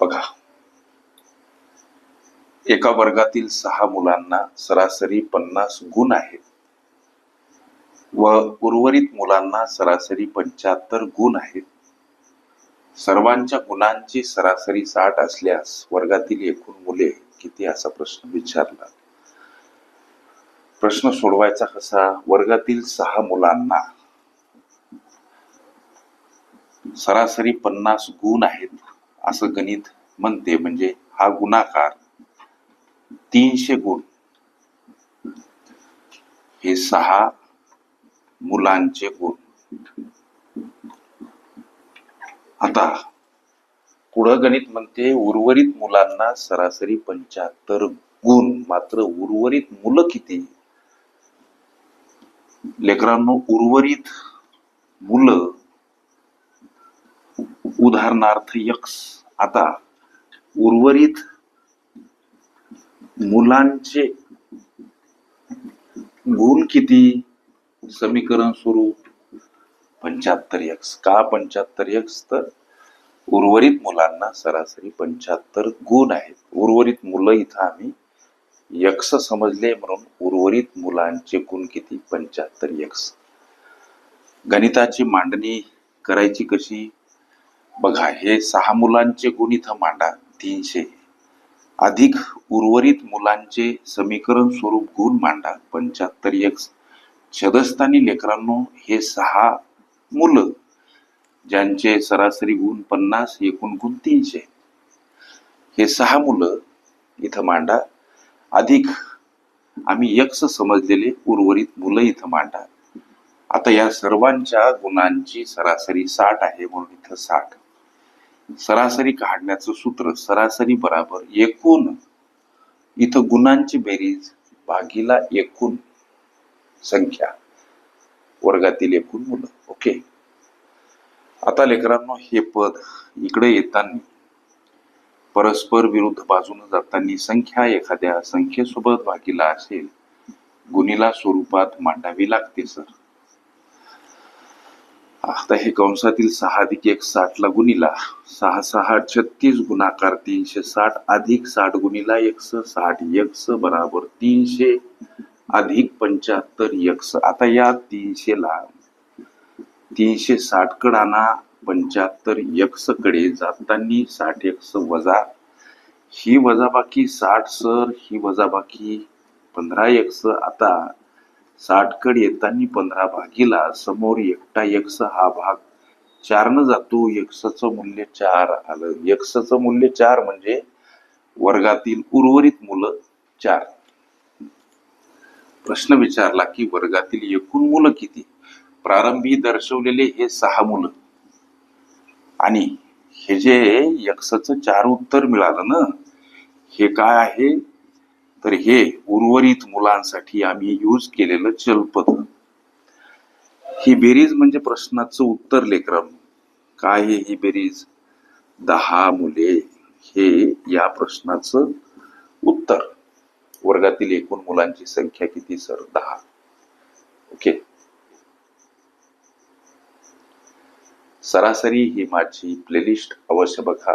बघा. एका वर्गातील सहा मुलांना सरासरी पन्नास गुण आहेत. व उर्वरित मुलांना सरासरी पंच्याहत्तर गुण आहेत. सर्वांच्या गुणांची सरासरी साठ असल्यास वर्गातील एकूण मुले किती असा प्रश्न विचारला प्रश्न सोडवायचा कसा? वर्गातील सहा मुलांना सरासरी पन्नास गुण आहेत. असं गणित म्हणते. म्हणजे हा गुणाकार तीनशे गुण. हे सहा मुलांचे गुण. आता पुढं गणित म्हणते उर्वरित मुलांना सरासरी पंच्याहत्तर गुण. मात्र उर्वरित मुलं किती? लेकरांनो उर्वरित मुलं उदाहरणार्थ यक्स आता उर्वरित मुलांचे गुण किती? समीकरण स्वरूप पंच्याहत्तर यक्स का पंच्याहत्तर यक्स तर उर्वरित मुलांना सरासरी पंच्याहत्तर गुण आहेत. उर्वरित मुलं इथं आम्ही यक्स समजले म्हणून उर्वरित मुलांचे गुण किती? पंच्याहत्तर यक्स गणिताची मांडणी करायची कशी? बघा हे सहा मुलांचे गुण इथं मांडा तीनशे. अधिक उर्वरित मुलांचे समीकरण स्वरूप गुण मांडा पंच्याहत्तर यक्स छदस्थानी लेकरांनो हे सहा मुलं ज्यांचे सरासरी गुण पन्नास एकूण गुण तीनशे. हे सहा मुलं इथं मांडा. अधिक आम्ही यक्स समजलेले उर्वरित मुलं इथं मांडा. आता या सर्वांच्या गुणांची सरासरी साठ आहे म्हणून इथं साठ. सरासरी काढण्याचं सूत्र सरासरी बराबर एकूण. इथं गुणांची बेरीज भागीला एकूण संख्या वर्गातील एकूण मुलं. ओके? आता लेकरांनो हे पद इकडे येताना परस्पर विरुद्ध बाजूने जाताना संख्या एखाद्या संख्येसोबत भागीला असेल गुणीला स्वरूपात मांडावी लागते सर. आता हे कंसातील सहा अधिक एक साठ ला गुणिला सहा सहा छत्तीस गुणाकार तीनशे साठ अधिक साठ गुणिला एकस साठ यक्स बराबर तीनशे अधिक पंच्याहत्तर यक्स आता या तीनशे ला तीनशे साठ कडाना पंच्याहत्तर यक्सकडे जाताना साठ यक्स वजा. ही वजाबाकी साठ सर ही वजाबाकी पंधरा यक्स आता साठकड येताना पंधरा भागीला समोर एकटा यक्ष हा भाग. चारनं जातो यक्षाचं मूल्य चार आलं. यक्षाचं मूल्य चार म्हणजे वर्गातील उर्वरित मुलं चार. प्रश्न विचारला की वर्गातील एकूण मुलं किती? प्रारंभी दर्शवलेले हे सहा मुलं. आणि हे जे यक्षाचं चार उत्तर मिळालं ना हे काय आहे? तर हे उर्वरित मुलांसाठी आम्ही यूज केलेलं चलपद ही बेरीज म्हणजे प्रश्नाचं उत्तर लेकरम काय आहे ही बेरीज? दहा मुले हे या प्रश्नाचं उत्तर. वर्गातील एकूण मुलांची संख्या किती सर? दहा. ओके. सरासरी ही माझी प्लेलिस्ट अवश्य बघा.